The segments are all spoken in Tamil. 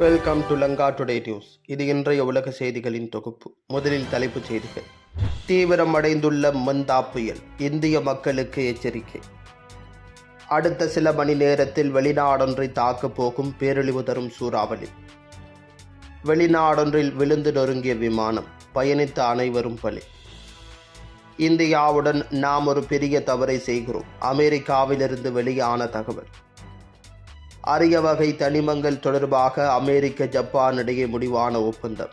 Welcome to Lanka today news இது இன்றைய உலக செய்திகளின் தொகுப்பு. முதலில் தலைப்புச் செய்திகள். தீவிரம் அடைந்துள்ள மந்தா புயல் இந்திய மக்களுக்கு எச்சரிக்கை. அடுத்த சில மணி நேரத்தில் வெளிநாடொன்றை தாக்கப் போகும் பேரழிவு தரும் சூறாவளி. வெளிநாடொன்றில் விழுந்து நொறுங்கிய விமானம் பயணித்த அனைவரும் பலி. இந்தியாவுடன் நாம் ஒரு பெரிய தவறை செய்கிறோம். அமெரிக்காவிலிருந்து வெளியான தகவல். அரிய வகை தனிமங்கள் தொடர்பாக அமெரிக்க ஜப்பான் இடையே முடிவான ஒப்பந்தம்.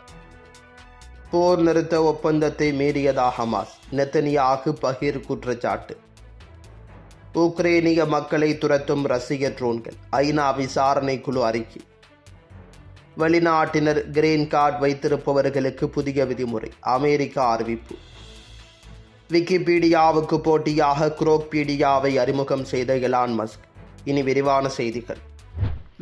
போர் நிறுத்த ஒப்பந்தத்தை மீறியதா ஹமாஸ்? நெத்தனியாகு பகிர் குற்றச்சாட்டு. உக்ரைனிய மக்களை துரத்தும் ரஷ்ய ட்ரோன்கள். ஐநா விசாரணை குழு அறிக்கை. வெளிநாட்டினர் கிரீன் கார்டு வைத்திருப்பவர்களுக்கு புதிய விதிமுறை. அமெரிக்கா அறிவிப்பு. விக்கிபீடியாவுக்கு போட்டியாக குரோக்பீடியாவை அறிமுகம் செய்த எலான் மஸ்க். இனி விரிவான செய்திகள்.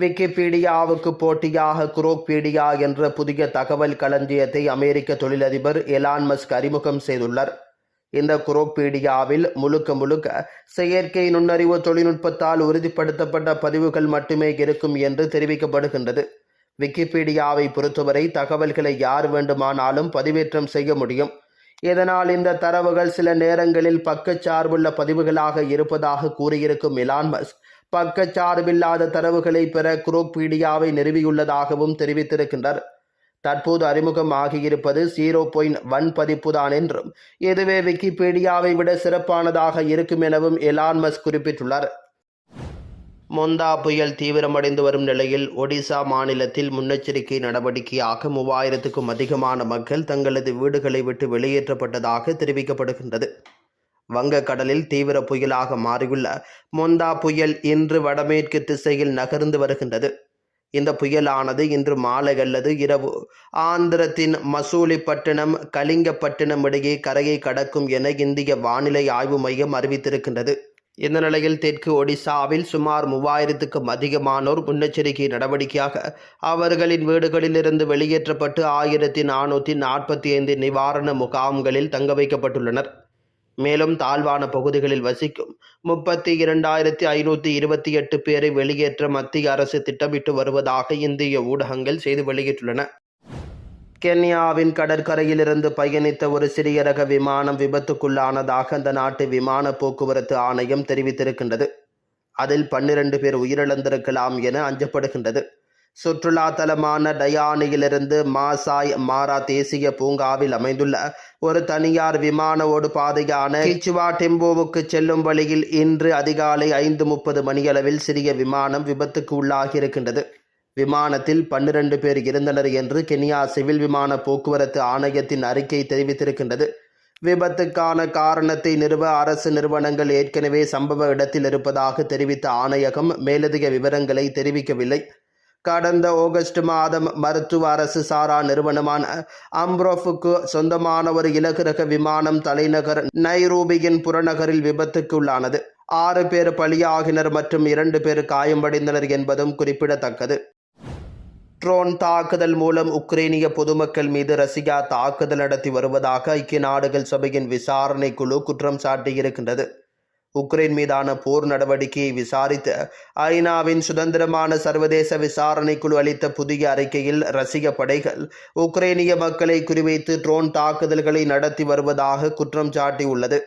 விக்கிபீடியாவுக்கு போட்டியாக குரோக்பீடியா என்ற புதிய தகவல் களஞ்சியத்தை அமெரிக்க தொழிலதிபர் எலான் மஸ்க் அறிமுகம் செய்துள்ளார். இந்த குரோக்பீடியாவில் முழுக்க முழுக்க செயற்கை நுண்ணறிவு தொழில்நுட்பத்தால் உறுதிப்படுத்தப்பட்ட பதிவுகள் மட்டுமே இருக்கும் என்று தெரிவிக்கப்படுகின்றது. விக்கிபீடியாவை பொறுத்தவரை தகவல்களை யார் வேண்டுமானாலும் பதிவேற்றம் செய்ய முடியும். இதனால் இந்த தரவுகள் சில நேரங்களில் பக்கச்சார்புள்ள பதிவுகளாக இருப்பதாக கூறியிருக்கும் இலான் மஸ்க் பக்கச்சார்பில்லாத தரவுகளை பெற குரோக்பீடியாவை நிறுவியுள்ளதாகவும் தெரிவித்திருக்கின்றார் தற்போது அறிமுகம் ஆகியிருப்பது ஜீரோ பாயிண்ட் ஒன் பதிப்புதான் என்றும் இதுவே விக்கிபீடியாவை விட சிறப்பானதாக இருக்கும் எனவும் எலான்மஸ் குறிப்பிட்டுள்ளார். மொந்தா புயல் தீவிரமடைந்து வரும் நிலையில் ஒடிசா மாநிலத்தில் முன்னெச்சரிக்கை நடவடிக்கையாக மூவாயிரத்துக்கும் அதிகமான மக்கள் தங்களது வீடுகளை விட்டு வெளியேற்றப்பட்டதாக தெரிவிக்கப்படுகின்றது. வங்கக்கடலில் தீவிர புயலாக மாறியுள்ள மொந்தா புயல் இன்று வடமேற்கு திசையில் நகர்ந்து வருகின்றது. இந்த புயலானது இன்று மாலை அல்லது இரவு ஆந்திரத்தின் மசூலிப்பட்டினம் கலிங்கப்பட்டினம் இடையே கரையை கடக்கும் என இந்திய வானிலை ஆய்வு மையம் அறிவித்திருக்கின்றது. இந்த நிலையில் தெற்கு ஒடிசாவில் சுமார் மூவாயிரத்துக்கும் அதிகமானோர் முன்னெச்சரிக்கை நடவடிக்கையாக அவர்களின் வீடுகளிலிருந்து வெளியேற்றப்பட்டு ஆயிரத்தி நானூற்றி நாற்பத்தி ஐந்து நிவாரண முகாம்களில் தங்க வைக்கப்பட்டுள்ளனர். மேலும் தாழ்வான பகுதிகளில் வசிக்கும் முப்பத்தி இரண்டாயிரத்தி ஐநூற்றி இருபத்தி எட்டு பேரை வெளியேற்ற மத்திய அரசு திட்டமிட்டு வருவதாக இந்திய ஊடகங்கள் செய்து வெளியிட்டுள்ளன. கென்யாவின் கடற்கரையிலிருந்து பயணித்த ஒரு சிறிய ரக விமானம் விபத்துக்குள்ளானதாக அந்த நாட்டு விமான போக்குவரத்து ஆணையம் தெரிவித்திருக்கின்றது. அதில் பன்னிரண்டு பேர் உயிரிழந்திருக்கலாம் என அஞ்சப்படுகின்றது. சுற்றுலா தலமான டயானியிலிருந்து மாசாய் மாரா தேசிய பூங்காவில் அமைந்துள்ள ஒரு தனியார் விமான ஓடு பாதையான கிச்சுவா டெம்போவுக்கு செல்லும் வழியில் இன்று அதிகாலை ஐந்து முப்பது மணியளவில் சிறிய விமானம் விபத்துக்கு உள்ளாகியிருக்கின்றது. விமானத்தில் பன்னிரண்டு பேர் இருந்தனர் என்று கென்யா சிவில் விமான போக்குவரத்து ஆணையத்தின் அறிக்கை தெரிவித்திருக்கின்றது. விபத்துக்கான காரணத்தை நிறுவ அரசு நிறுவனங்கள் ஏற்கனவே சம்பவ இடத்தில் இருப்பதாக தெரிவித்த ஆணையகம் மேலதிக விவரங்களை தெரிவிக்கவில்லை. கடந்த ஆகஸ்ட் மாதம் மருத்துவ அரசு சாரா நிறுவனமான அம்ப்ரோஃபுக்கு சொந்தமான ஒரு இலகுரக விமானம் தலைநகர் நைரூபியின் புறநகரில் விபத்துக்கு உள்ளானது ஆறு பேர் பலியாகினர் மற்றும் இரண்டு பேர் காயமடைந்தனர் என்பதும் குறிப்பிடத்தக்கது. ட்ரோன் தாக்குதல் மூலம் உக்ரைனிய பொதுமக்கள் மீது ரஷ்யா தாக்குதல் நடத்தி வருவதாக ஐக்கிய நாடுகள் சபையின் விசாரணை குழு குற்றம் சாட்டியிருக்கின்றது. உக்ரைன் மீதான போர் நடவடிக்கையை விசாரித்த ஐநாவின் சுதந்திரமான சர்வதேச விசாரணை குழு அளித்த புதிய அறிக்கையில் ரசிக படைகள் உக்ரைனிய மக்களை குறிவைத்து ட்ரோன் தாக்குதல்களை நடத்தி வருவதாக குற்றம் சாட்டியுள்ளது.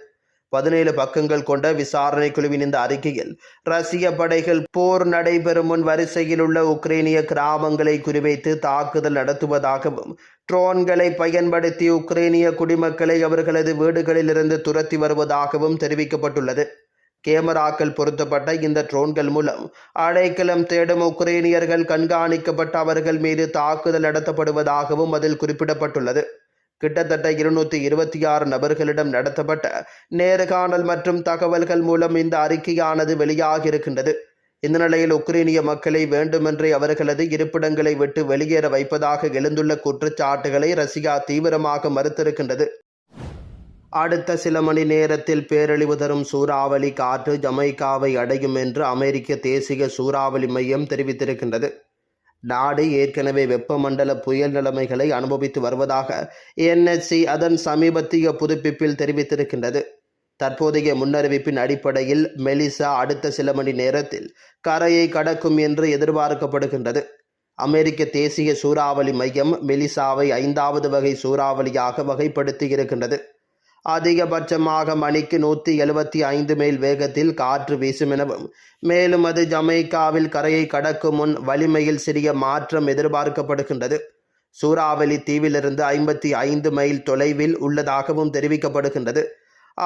பதினேழு பக்கங்கள் கொண்ட விசாரணை குழுவின் இந்த அறிக்கையில் ரஷ்ய படைகள் போர் நடைபெறும் முன் வரிசையில் உள்ள உக்ரைனிய கிராமங்களை குறிவைத்து தாக்குதல் நடத்துவதாகவும் ட்ரோன்களை பயன்படுத்தி உக்ரைனிய குடிமக்களை அவர்களது வீடுகளிலிருந்து துரத்தி வருவதாகவும் தெரிவிக்கப்பட்டுள்ளது. கேமராக்கள் பொருத்தப்பட்ட இந்த ட்ரோன்கள் மூலம் அடைக்கலம் தேடும் உக்ரைனியர்கள் கண்காணிக்கப்பட்ட அவர்கள் மீது தாக்குதல் நடத்தப்படுவதாகவும் அதில் குறிப்பிடப்பட்டுள்ளது. கிட்டத்தட்ட இருநூத்தி இருபத்தி ஆறு நபர்களிடம் நடத்தப்பட்ட நேர்காணல் மற்றும் தகவல்கள் மூலம் இந்த அறிக்கையானது வெளியாகியிருக்கின்றது. இந்த நிலையில் உக்ரைனிய மக்களை வேண்டுமென்றே அவர்களது இருப்பிடங்களை விட்டு வெளியேற வைப்பதாக எழுந்துள்ள குற்றச்சாட்டுகளை ரஷ்யா தீவிரமாக மறுத்திருக்கின்றது. அடுத்த சில மணி நேரத்தில் பேரழிவு தரும் சூறாவளி காற்று ஜமைக்காவை அடையும் என்று அமெரிக்க தேசிய சூறாவளி மையம் தெரிவித்திருக்கின்றது. நாடு ஏற்கனவே வெப்பமண்டல புயல் நிலைமைகளை அனுபவித்து வருவதாக என்எஸ்சி அதன் சமீபத்திய புதுப்பிப்பில் தெரிவித்திருக்கின்றது. தற்போதைய முன்னறிவிப்பின் அடிப்படையில் மெலிசா அடுத்த சில மணி நேரத்தில் கரையை கடக்கும் என்று எதிர்பார்க்கப்படுகின்றது. அமெரிக்க தேசிய சூறாவளி மையம் மெலிசாவை ஐந்தாவது வகை சூறாவளியாக வகைப்படுத்தி இருக்கின்றது அதிகபட்சமாக மணிக்கு நூற்றி எழுபத்தி ஐந்து மைல் வேகத்தில் காற்று வீசும் எனவும் மேலும் அது ஜமைக்காவில் கரையை கடக்கும் முன் வலிமையில் சிறிய மாற்றம் எதிர்பார்க்கப்படுகின்றது. சூறாவளி தீவிலிருந்து ஐம்பத்தி ஐந்து மைல் தொலைவில் உள்ளதாகவும் தெரிவிக்கப்படுகின்றது.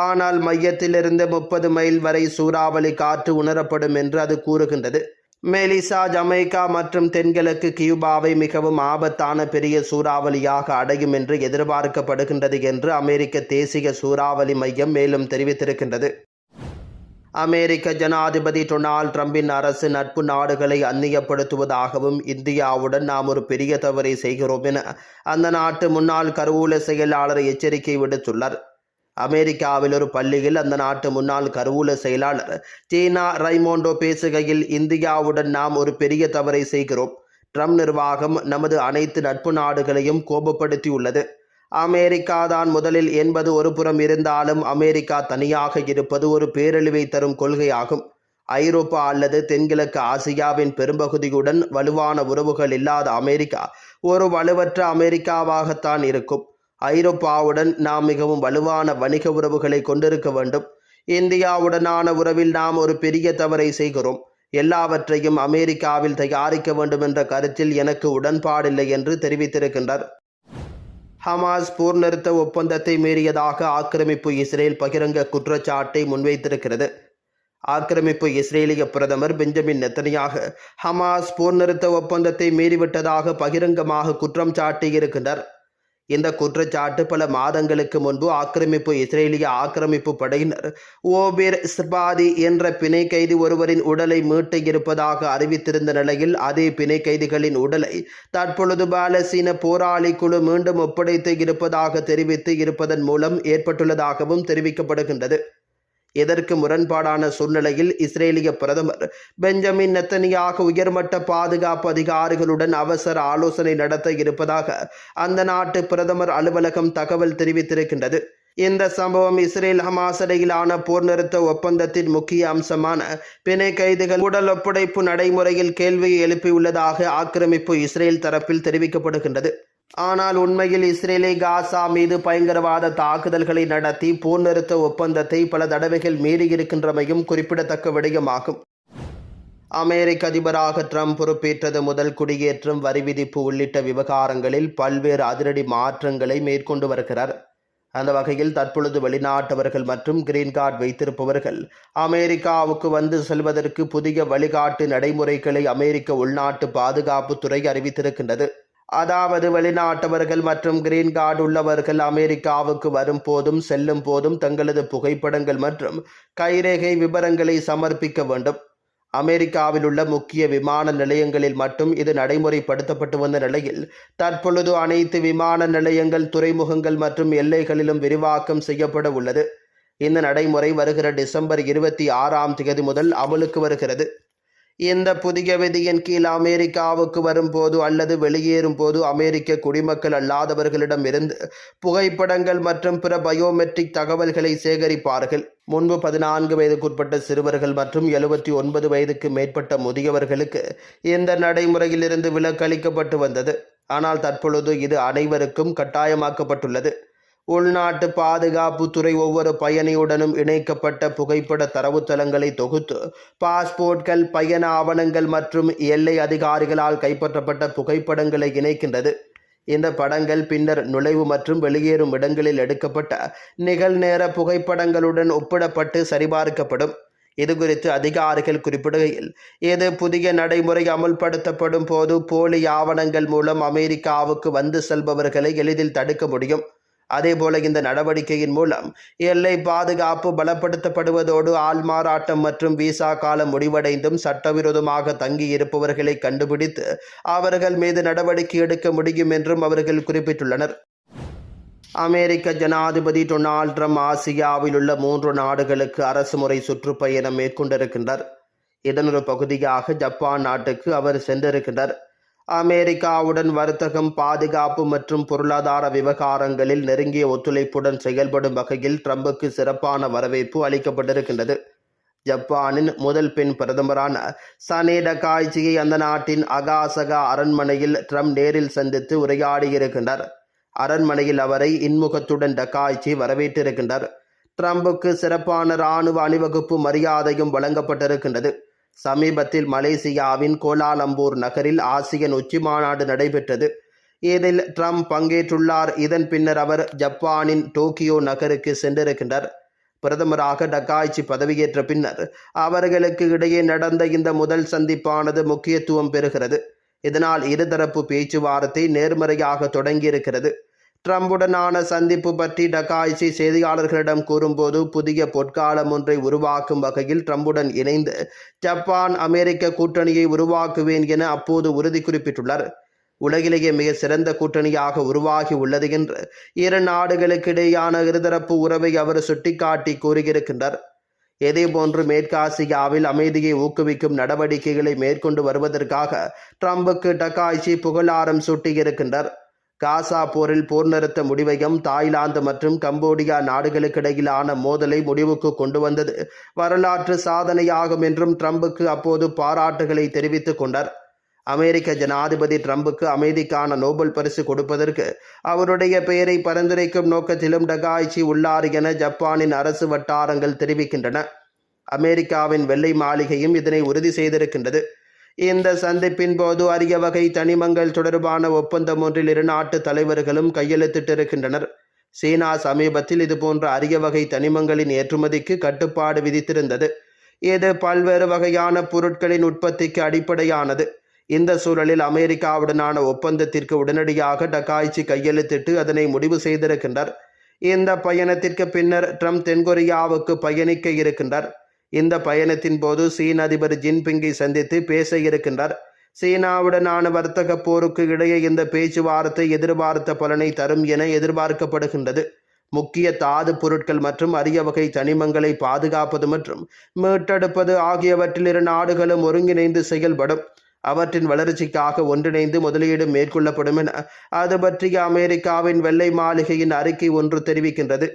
ஆனால் மையத்திலிருந்து முப்பது மைல் வரை சூறாவளி காற்று உணரப்படும் என்று அது கூறுகின்றது. மெலிசா ஜமைக்கா மற்றும் தென்கிழக்கு கியூபாவை மிகவும் ஆபத்தான பெரிய சூறாவளியாக அடையும் என்று எதிர்பார்க்கப்படுகின்றது என்று அமெரிக்க தேசிய சூறாவளி மையம் மேலும் தெரிவித்திருக்கின்றது. அமெரிக்க ஜனாதிபதி டொனால்ட் ட்ரம்பின் அரசு நட்பு நாடுகளை அந்நியப்படுத்துவதாகவும் இந்தியாவுடன் நாம் ஒரு பெரிய தவறை செய்கிறோம் என அந்த நாட்டு முன்னாள் கருவூல செயலாளர் எச்சரிக்கை விடுத்துள்ளார். அமெரிக்காவில் ஒரு பள்ளியில் அந்த நாட்டு முன்னாள் கருவூல செயலாளர் சீனா ரைமோண்டோ பேசுகையில் இந்தியாவுடன் நாம் ஒரு பெரிய தவறை செய்கிறோம். ட்ரம்ப் நிர்வாகம் நமது அனைத்து நட்பு நாடுகளையும் கோபப்படுத்தியுள்ளது. அமெரிக்கா தான் முதலில் என்பது ஒரு புறம் இருந்தாலும் அமெரிக்கா தனியாக இருப்பது ஒரு பேரழிவை தரும் கொள்கையாகும். ஐரோப்பா அல்லது தென்கிழக்கு ஆசியாவின் பெரும்பகுதியுடன் வலுவான உறவுகள் இல்லாத அமெரிக்கா ஒரு வலுவற்ற அமெரிக்காவாகத்தான் இருக்கும். ஐரோப்பாவுடன் நாம் மிகவும் வலுவான வணிக உறவுகளை கொண்டிருக்க வேண்டும். இந்தியாவுடனான உறவில் நாம் ஒரு பெரிய தவறை செய்கிறோம். எல்லாவற்றையும் அமெரிக்காவில் தயாரிக்க வேண்டும் என்ற கருத்தில் எனக்கு உடன்பாடில்லை என்று தெரிவித்திருக்கின்றார். ஹமாஸ் போர் நிறுத்த ஒப்பந்தத்தை மீறியதாக ஆக்கிரமிப்பு இஸ்ரேல் பகிரங்க குற்றச்சாட்டை முன்வைத்திருக்கிறது. ஆக்கிரமிப்பு இஸ்ரேலிய பிரதமர் பெஞ்சமின் நெத்தனியாக ஹமாஸ் போர் நிறுத்த ஒப்பந்தத்தை மீறிவிட்டதாக பகிரங்கமாக குற்றம் சாட்டியிருக்கின்றார். இந்த குற்றச்சாட்டு பல மாதங்களுக்கு முன்பு ஆக்கிரமிப்பு இஸ்ரேலிய ஆக்கிரமிப்பு படையினர் ஓபிர் ஸ்பாதி என்ற பிணை கைதி ஒருவரின் உடலை மீட்டு இருப்பதாக அறிவித்திருந்த நிலையில் அதே பிணை கைதிகளின் உடலை தற்பொழுது பாலசீன போராளி குழு மீண்டும் ஒப்படைத்து இருப்பதாக தெரிவித்து இருப்பதன் மூலம் ஏற்பட்டுள்ளதாகவும் தெரிவிக்கப்படுகின்றது. இதற்கு முரண்பாடான சூழ்நிலையில் இஸ்ரேலிய பிரதமர் பெஞ்சமின் நெத்தனியாக உயர்மட்ட பாதுகாப்பு அதிகாரிகளுடன் அவசர ஆலோசனை நடத்த இருப்பதாக அந்த நாட்டு பிரதமர் அலுவலகம் தகவல் தெரிவித்திருக்கின்றது. இந்த சம்பவம் இஸ்ரேல் ஹமாஸ் இடையிலான போர் நிறுத்த ஒப்பந்தத்தின் முக்கிய அம்சமான பிணை கைதுகள் உடல் ஒப்படைப்பு நடைமுறையில் கேள்வியை எழுப்பியுள்ளதாக ஆக்கிரமிப்பு இஸ்ரேல் தரப்பில் தெரிவிக்கப்படுகின்றது. ஆனால் உண்மையில் இஸ்ரேலே காசா மீது பயங்கரவாத தாக்குதல்களை நடத்தி போர் நிறுத்த ஒப்பந்தத்தை பல தடவைகள் மீறியிருக்கின்றமையும் குறிப்பிடத்தக்க விடயமாகும். அமெரிக்க அதிபராக ட்ரம்ப் பொறுப்பேற்றது முதல் குடியேற்றம் வரி விதிப்பு உள்ளிட்ட விவகாரங்களில் பல்வேறு அதிரடி மாற்றங்களை மேற்கொண்டு வருகிறார். அந்த வகையில் தற்பொழுது வெளிநாட்டவர்கள் மற்றும் கிரீன் கார்டு வைத்திருப்பவர்கள் அமெரிக்காவுக்கு வந்து செல்வதற்கு புதிய வழிகாட்டு நடைமுறைகளை அமெரிக்க உள்நாட்டு பாதுகாப்புத்துறை அறிவித்திருக்கின்றது. அதாவது வெளிநாட்டவர்கள் மற்றும் கிரீன் கார்டு உள்ளவர்கள் அமெரிக்காவுக்கு வரும் போதும் செல்லும் போதும் தங்களது புகைப்படங்கள் மற்றும் கைரேகை விவரங்களை சமர்ப்பிக்க வேண்டும். அமெரிக்காவில் உள்ள முக்கிய விமான நிலையங்களில் மட்டும் இது நடைமுறைப்படுத்தப்பட்டு வந்த நிலையில் தற்பொழுது அனைத்து விமான நிலையங்கள் துறைமுகங்கள் மற்றும் எல்லைகளிலும் விரிவாக்கம் செய்யப்பட உள்ளது. இந்த நடைமுறை வருகிற டிசம்பர் இருபத்தி ஆறாம் தேதி முதல் அமலுக்கு வருகிறது. இந்த புதிய விதியின் கீழ் அமெரிக்காவுக்கு வரும்போது அல்லது வெளியேறும் போது அமெரிக்க குடிமக்கள் அல்லாதவர்களிடம் இருந்து புகைப்படங்கள் மற்றும் பிற பயோமெட்ரிக் தகவல்களை சேகரிப்பார்கள். முன்பு பதினான்கு வயதுக்குட்பட்ட சிறுவர்கள் மற்றும் எழுபத்தி ஒன்பது வயதுக்கு மேற்பட்ட முதியவர்களுக்கு இந்த நடைமுறையிலிருந்து விலக்களிக்கப்பட்டு வந்தது. ஆனால் தற்பொழுது இது அனைவருக்கும் கட்டாயமாக்கப்பட்டுள்ளது. உள்நாட்டு பாதுகாப்புத்துறை ஒவ்வொரு பயணியுடனும் இணைக்கப்பட்ட புகைப்பட தரவுத்தளங்களை தொகுத்து பாஸ்போர்ட்கள் பயண ஆவணங்கள் மற்றும் எல்லை அதிகாரிகளால் கைப்பற்றப்பட்ட புகைப்படங்களை இணைக்கின்றது. இந்த படங்கள் பின்னர் நுழைவு மற்றும் வெளியேறும் இடங்களில் எடுக்கப்பட்ட நிகழ்நேர புகைப்படங்களுடன் ஒப்பிடப்பட்டு சரிபார்க்கப்படும். இது குறித்து அதிகாரிகள் குறிப்பிடுகையில் இது புதிய நடைமுறை அமுல்படுத்தப்படும் போது போலி ஆவணங்கள் மூலம் அமெரிக்காவுக்கு வந்து செல்பவர்களை எளிதில் தடுக்க முடியும். அதேபோல இந்த நடவடிக்கையின் மூலம் எல்லை பாதுகாப்பு பலப்படுத்தப்படுவதோடு ஆள்மாறாட்டம் மற்றும் விசா காலம் முடிவடைந்தும் சட்டவிரோதமாக தங்கி இருப்பவர்களை கண்டுபிடித்து அவர்கள் மீது நடவடிக்கை எடுக்க முடியும் என்றும் அவர்கள் குறிப்பிட்டுள்ளனர். அமெரிக்க ஜனாதிபதி டொனால்ட் ட்ரம்ப் ஆசியாவில் உள்ள மூன்று நாடுகளுக்கு அரசுமுறை சுற்றுப்பயணம் மேற்கொண்டிருக்கின்றார். இதன் ஒரு பகுதியாக ஜப்பான் நாட்டுக்கு அவர் சென்றிருக்கின்றார். அமெரிக்காவுடன் வர்த்தகம் பாதுகாப்பு மற்றும் பொருளாதார விவகாரங்களில் நெருங்கிய ஒத்துழைப்புடன் செயல்படும் வகையில் ட்ரம்புக்கு சிறப்பான வரவேற்பு அளிக்கப்பட்டிருக்கின்றது. ஜப்பானின் முதல் பெண் பிரதமரான சனேட காய்ச்சியை அந்த நாட்டின் அகாசகா அரண்மனையில் ட்ரம்ப் நேரில் சந்தித்து உரையாடியிருக்கின்றார். அரண்மனையில் அவரை இன்முகத்துடன் டக்காய்ச்சி வரவேற்றிருக்கின்றார். ட்ரம்புக்கு சிறப்பான இராணுவ அணிவகுப்பு மரியாதையும் வழங்கப்பட்டிருக்கின்றது. சமீபத்தில் மலேசியாவின் கோலாலம்பூர் நகரில் ஆசியன் உச்சி மாநாடு நடைபெற்றது. இதில் ட்ரம்ப் பங்கேற்றுள்ளார். இதன் பின்னர் அவர் ஜப்பானின் டோக்கியோ நகருக்கு சென்றிருக்கின்றார். பிரதமராக டக்காய்ச்சி பதவியேற்ற பின்னர் அவர்களுக்கு இடையே நடந்த இந்த முதல் சந்திப்பானது முக்கியத்துவம் பெறுகிறது. இதனால் இருதரப்பு பேச்சுவார்த்தை நேர்மறையாக தொடங்கியிருக்கிறது. ட்ரம்புடனான சந்திப்பு பற்றி டக்காய்ச்சி செய்தியாளர்களிடம் கூறும்போது புதிய பொற்காலம் ஒன்றை உருவாக்கும் வகையில் ட்ரம்புடன் இணைந்து ஜப்பான் அமெரிக்க கூட்டணியை உருவாக்குவேன் என அப்போது உறுதி குறிப்பிட்டுள்ளார். உலகிலேயே மிக சிறந்த கூட்டணியாக உருவாகி உள்ளது என்று இரு நாடுகளுக்கிடையான இருதரப்பு உறவை அவர் சுட்டிக்காட்டி கூறியிருக்கின்றார். இதேபோன்று மேற்காசியாவில் அமைதியை ஊக்குவிக்கும் நடவடிக்கைகளை மேற்கொண்டு வருவதற்காக ட்ரம்புக்கு டக்காய்ச்சி புகழாரம் சூட்டியிருக்கின்றார். காசா போரில் போர் நிறுத்த முடிவையும் தாய்லாந்து மற்றும் கம்போடியா நாடுகளுக்கிடையிலான மோதலை முடிவுக்கு கொண்டு வந்தது. வரலாற்று சாதனையாகும் என்றும் ட்ரம்புக்கு அப்போது பாராட்டுகளை தெரிவித்துக் கொண்டார். அமெரிக்க ஜனாதிபதி ட்ரம்புக்கு அமைதிக்கான நோபல் பரிசு கொடுப்பதற்கு அவருடைய பெயரை பரிந்துரைக்கும் நோக்கத்திலும் டகாய்ச்சி உள்ளார் என ஜப்பானின் அரசு வட்டாரங்கள் தெரிவிக்கின்றன. அமெரிக்காவின் வெள்ளை மாளிகையும் இதனை உறுதி செய்திருக்கின்றது. இந்த சந்திப்பின் போது அரிய வகை தனிமங்கள் தொடர்பான ஒப்பந்தம் ஒன்றில் இரு நாட்டு தலைவர்களும் கையெழுத்திட்டிருக்கின்றனர். சீனா சமீபத்தில் இதுபோன்ற அரிய வகை தனிமங்களின் ஏற்றுமதிக்கு கட்டுப்பாடு விதித்திருந்தது. இது பல்வேறு வகையான பொருட்களின் உற்பத்திக்கு அடிப்படையானது. இந்த சூழலில் அமெரிக்காவுடனான ஒப்பந்தத்திற்கு உடனடியாக டக்காய்ச்சி கையெழுத்திட்டு அதனை முடிவு செய்திருக்கின்றார். இந்த பயணத்திற்கு பின்னர் ட்ரம்ப் தென்கொரியாவுக்கு பயணிக்க இருக்கின்றார். இந்த பயணத்தின் போது சீன அதிபர் ஜின்பிங்கை சந்தித்து பேச இருக்கின்றார். சீனாவுடனான வர்த்தக போருக்கு இடையே இந்த பேச்சுவார்த்தை எதிர்பார்த்த பலனை தரும் என எதிர்பார்க்கப்படுகின்றது. முக்கிய தாது பொருட்கள் மற்றும் அரிய வகை தனிமங்களை பாதுகாப்பது மற்றும் மீட்டெடுப்பது ஆகியவற்றில் இரு நாடுகளும் ஒருங்கிணைந்து செயல்படும். அவற்றின் வளர்ச்சிக்காக ஒன்றிணைந்து முதலீடு மேற்கொள்ளப்படும் என அது பற்றிய அமெரிக்காவின் வெள்ளை மாளிகையின் அறிக்கை ஒன்று தெரிவிக்கின்றது.